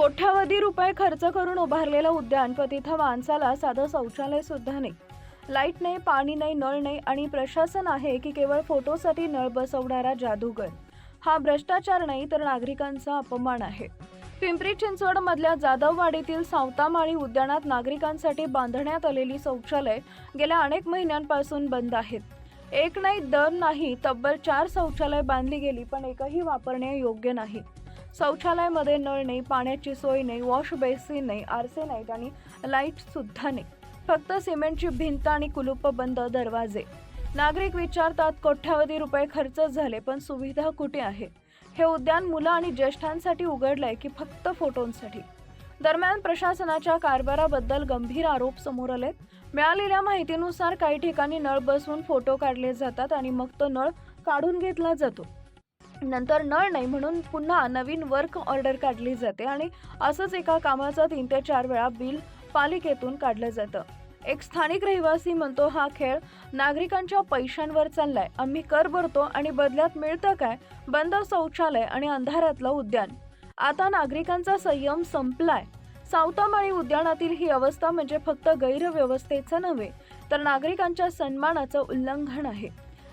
कोट्यावधी रुपये खर्च करून उभारलेलं उद्यान पण तिथं माणसाला साधं शौचालय सुद्धा नाही. लाइट नाही पाणी नाही नळ नाही आणि प्रशासन आहे की केवळ फोटोसाठी नळ बसवणारा जादूगर. हा भ्रष्टाचार नाही तर नागरिकांचा अपमान आहे. पिंपरी चिंचवड मधल्या जाधववाडीतील सावतामाळी उद्यानात नागरिकांसाठी बांधण्यात आलेली शौचालय गेल्या अनेक महिन्यांपासून बंद आहेत. एक नाही दर नाही तब्बल चार शौचालय बांधली गेली पण एकही वापरणे योग्य नाही. शौचालयामध्ये नळ नाही पाण्याची सोय नाही वॉश बेसिन नाही आरसे नाहीत आणि लाईटसुद्धा नाही. फक्त सिमेंटची भिंत आणि कुलूप बंद दरवाजे. नागरिक विचारतात कोट्यावधी रुपये खर्च झाले पण सुविधा कुठे आहे? हे उद्यान मुलं आणि ज्येष्ठांसाठी उघडलंय की फक्त फोटोंसाठी. दरम्यान प्रशासनाच्या कारभाराबद्दल गंभीर आरोप समोर आले मिळालेल्या माहितीनुसार काही ठिकाणी नळ बसवून फोटो काढले जातात आणि मग तो नळ काढून घेतला जातो. नंतर नळ नाही म्हणून पुन्हा नवीन वर्क ऑर्डर काढली जाते आणि असंच एका कामाचं तीन ते चार वेळा बिल पालिकेतून काढलं जातं. एक स्थानिक रहिवासी म्हणतो हा खेळ नागरिकांच्या पैशांवर चाललाय. आम्ही कर भरतो आणि बदल्यात मिळतं काय? बंद शौचालय आणि अंधारातलं उद्यान. आता नागरिकांचा संयम संपलाय. सावतामाळी उद्यानातील ही अवस्था म्हणजे फक्त गैरव्यवस्थेचं नव्हे तर नागरिकांच्या सन्मानाचं उल्लंघन आहे.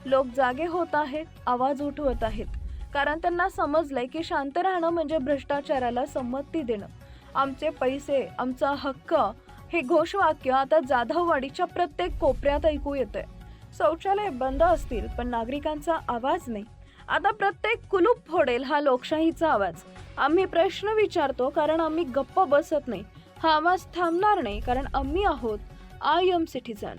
लोक जागे होत आहेत आवाज उठवत आहेत. कारण त्यांना समजलंय की शांत राहणं म्हणजे भ्रष्टाचाराला संमती देणं. आमचे पैसे आमचा हक्क हे घोषवाक्य आता जाधववाडीच्या प्रत्येक कोपऱ्यात ऐकू येतंय. शौचालय बंद असतील पण नागरिकांचा आवाज नाही. आता प्रत्येक कुलूप फोडेल हा लोकशाहीचा आवाज. आम्ही प्रश्न विचारतो कारण आम्ही गप्प बसत नाही. हा आवाज थांबणार नाही कारण आम्ही आहोत आय एम सिटीजन